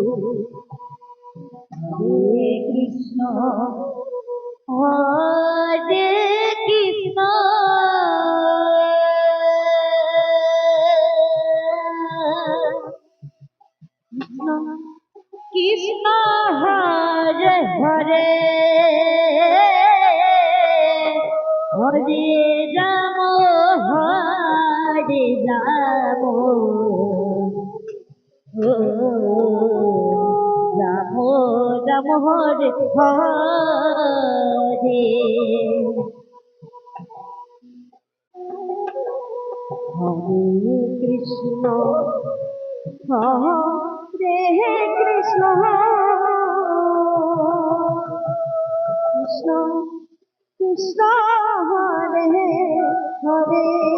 Oh, Ram Ram Hare Hare Hare Krishna Hare Krishna. Krishna Krishna Hare Hare.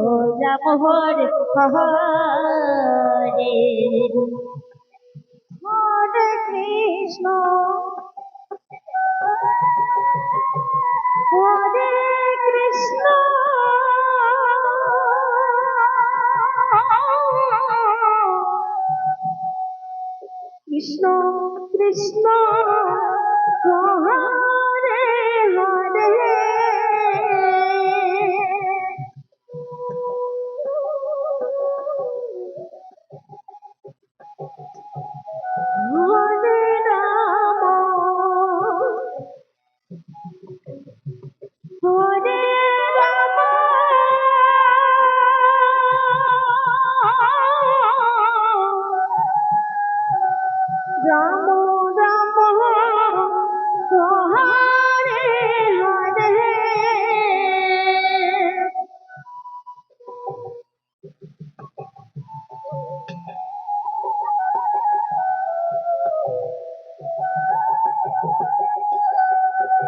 Hare Hare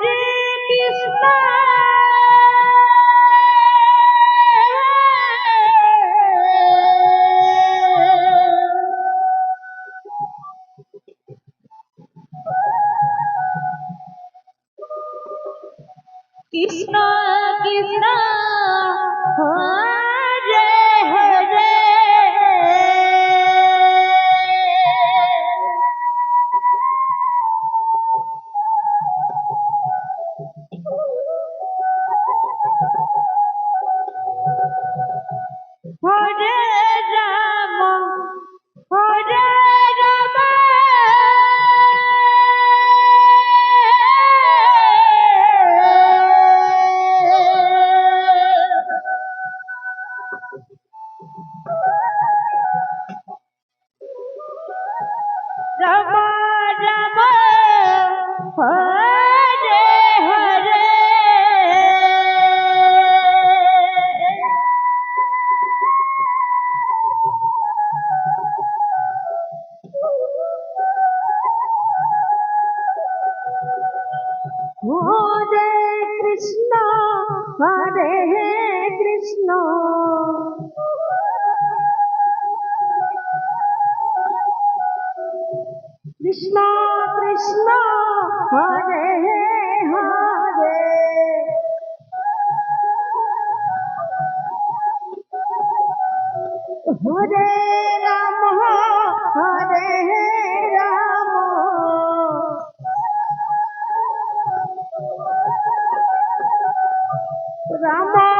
Hare Krishna Krishna Krishna Hare Hare. Hare Ram Hare Ram. Ram